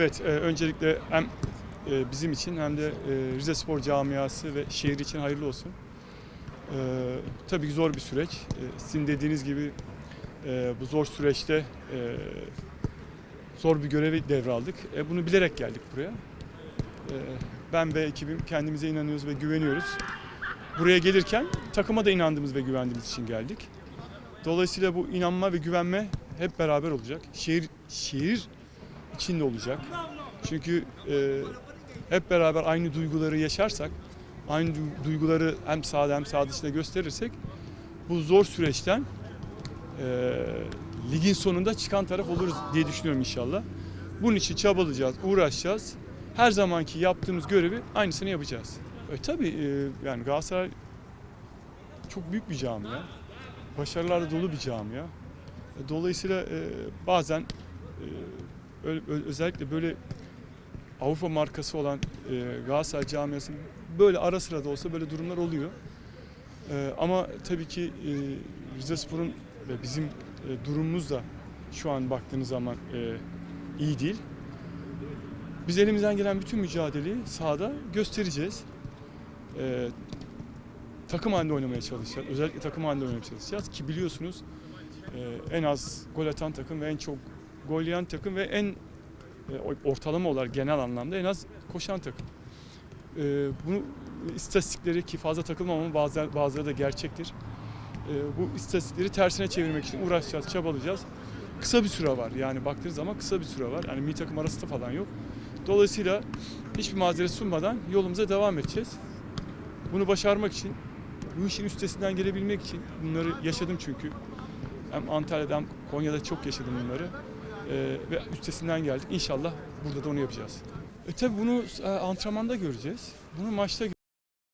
Evet, e, öncelikle hem e, bizim için hem de e, Rize Spor camiası ve şehir için hayırlı olsun. Tabii ki zor bir süreç. Sizin dediğiniz gibi bu zor süreçte zor bir görevi devraldık. Bunu bilerek geldik buraya. Ben ve ekibim kendimize inanıyoruz ve güveniyoruz. Buraya gelirken takıma da inandığımız ve güvendiğimiz için geldik. Dolayısıyla bu inanma ve güvenme hep beraber olacak. Şehir şehir içinde olacak. Çünkü e, hep beraber aynı duyguları yaşarsak, aynı du- duyguları hem sahada hem saha dışında gösterirsek bu zor süreçten e, ligin sonunda çıkan taraf oluruz diye düşünüyorum inşallah. Bunun için çabalayacağız, uğraşacağız. Her zamanki yaptığımız görevi aynısını yapacağız. E, tabii e, yani Galatasaray çok büyük bir camia. Başarılarla dolu bir camia. E, Dolayısıyla e, bazen e, özellikle böyle Avrupa markası olan e, Galatasaray camiasının böyle ara sıra da olsa böyle durumlar oluyor. E, ama tabii ki e, Rize ve bizim e, durumumuz da şu an baktığınız zaman e, iyi değil. Biz elimizden gelen bütün mücadeleyi sahada göstereceğiz. E, takım halinde oynamaya çalışacağız. Özellikle takım halinde oynamaya çalışacağız ki biliyorsunuz e, en az gol atan takım ve en çok gol yiyen takım ve en e, ortalama olarak genel anlamda en az koşan takım. E, bunu istatistikleri ki fazla takılmam ama bazıları, da gerçektir. E, bu istatistikleri tersine çevirmek için uğraşacağız, çabalayacağız. Kısa bir süre var yani baktığınız zaman kısa bir süre var. Yani milli takım arasında falan yok. Dolayısıyla hiçbir mazeret sunmadan yolumuza devam edeceğiz. Bunu başarmak için, bu işin üstesinden gelebilmek için bunları yaşadım çünkü. Hem Antalya'da hem Konya'da çok yaşadım bunları. Ee, ve üstesinden geldik. İnşallah burada da onu yapacağız. E tabi bunu e, antrenmanda göreceğiz. Bunu maçta